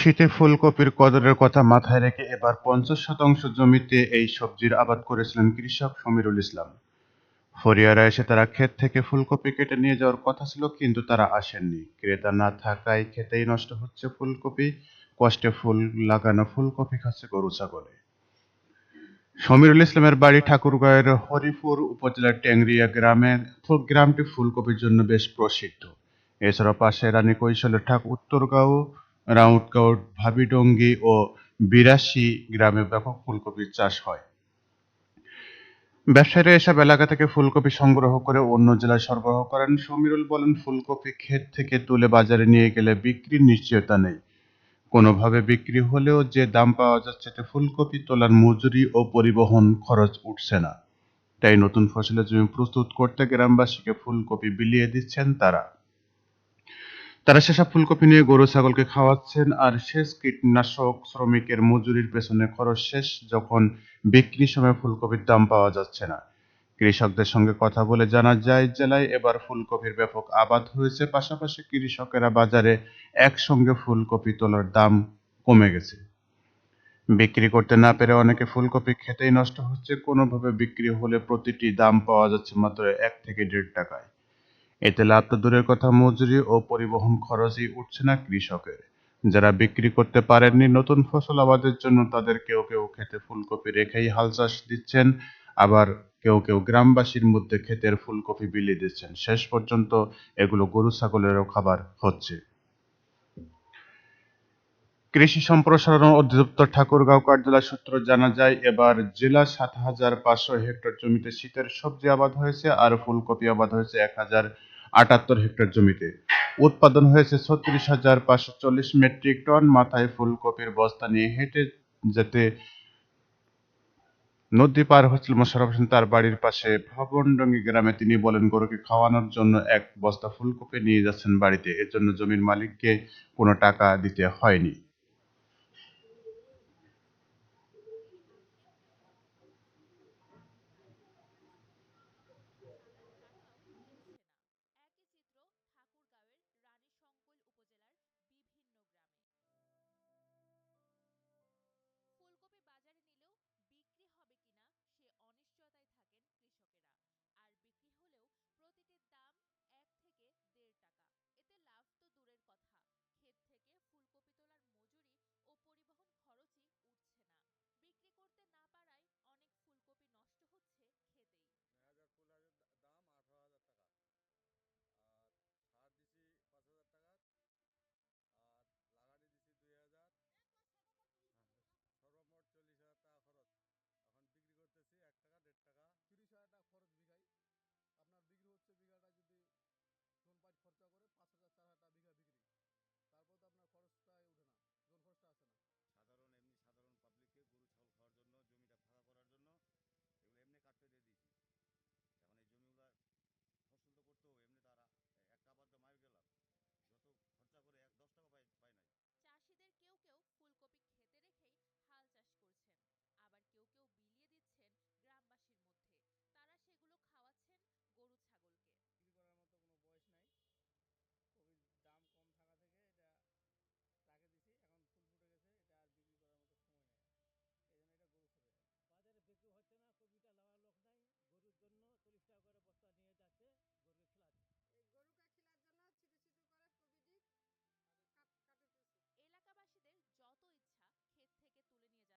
শীতে ফুলকপির কদরের কথা মাথায় রেখে এবার পঞ্চাশ শতাংশ জমিতে এই সবজির আবাদ করেছিলেন কৃষক সমীরুল ইসলাম। ফরিয়ারা এসে তারা ক্ষেত থেকে ফুলকপি কেটে নিয়ে যাওয়ার কথা ছিল, কিন্তু তারা আসেননি। ক্রেতা না থাকায় খেতেই নষ্ট হচ্ছে ফুলকপি, কষ্টে ফুল লাগানো ফুলকপি খাচ্ছে গরু ছাগলে। সমীরুল ইসলামের বাড়ি ঠাকুরগাঁয়ের হরিপুর উপজেলার ট্যাংরিয়া গ্রামের ফু- গ্রামটি ফুলকপির জন্য বেশ প্রসিদ্ধ। এছাড়া পাশে রানী কৈশলের ঠাক উত্তরগাঁও রাউটগাঁও ভাবিডঙ্গি ও বিরাশি গ্রামে ব্যাপক ফুলকপির চাষ হয়। ব্যবসায়ীরা এসব এলাকা থেকে ফুলকপি সংগ্রহ করে অন্য জেলায় সরবরাহ করেন। সমীরুল বলেন, ফুলকপি ক্ষেত থেকে তুলে বাজারে নিয়ে গেলে বিক্রির নিশ্চয়তা নেই। কোনোভাবে বিক্রি হলেও যে দাম পাওয়া যাচ্ছে তাতে ফুলকপি তোলার মজুরি ও পরিবহন খরচ উঠছে না। তাই নতুন ফসলের জমি প্রস্তুত করতে গ্রামবাসীকে ফুলকপি বিলিয়ে দিচ্ছেন তারা। তারা সেসব ফুলকপি নিয়ে গরু ছাগলকে খাওয়াচ্ছেন, আর শেষ কীটনাশক শ্রমিকের মজুরির পেছনে খরচ শেষ যখন বিক্রির সময় ফুলকপির দাম পাওয়া যাচ্ছে না। কৃষকদের সঙ্গে কথা বলে জানা যায়, জেলায় এবার ফুলকপির ব্যাপক আবাদ হয়েছে। পাশাপাশি কৃষকেরা বাজারে একসঙ্গে ফুলকপি তোলার দাম কমে গেছে। বিক্রি করতে না পেরে অনেকে ফুলকপি খেতেই নষ্ট হচ্ছে। কোনোভাবে বিক্রি হলে প্রতিটি দাম পাওয়া যাচ্ছে মাত্র এক থেকে দেড় টাকায়। এতে লাভ তো দূরের কথা মজুরি ও পরিবহন খরচই উঠছে না কৃষকের। যারা বিক্রি করতে পারেননি নতুন ফসল আবাদের জন্য তাদের কেউ কেউ খেতে ফুলকপি রেখেই হাল চাষ দিচ্ছেন, আবার কেউ কেউ গ্রামবাসীর মধ্যে ক্ষেতের ফুলকপি বিলিয়ে দিচ্ছেন। শেষ পর্যন্ত এগুলো গরু ছাগলেরও খাবার হচ্ছে। কৃষি সম্প্রসারণ অধিদপ্তর ঠাকুরগাঁও কার্যালয় সূত্র জানা যায়, এবার জেলা সাত হাজার পাঁচশো হেক্টর জমিতে শীতের সবজি আবাদ হয়েছে আর ফুলকপি আবাদ হয়েছে এক হাজার আটাত্তর হেক্টর জমিতে। উৎপাদন হয়েছে ছত্রিশ হাজার পাঁচশো চল্লিশ মেট্রিক টন। মাথায় ফুলকপির বস্তা নিয়ে হেঁটে যেতে নদী পার হচ্ছিল মোশারফ হোসেন। তার বাড়ির পাশে ভবনডঙ্গি গ্রামে তিনি বলেন, গরুকে খাওয়ানোর জন্য এক বস্তা ফুলকপি নিয়ে যাচ্ছেন বাড়িতে। এর জন্য জমির মালিককে কোনো টাকা দিতে হয়নি। টাকা। তিরিশ হাজার টাকা খরচ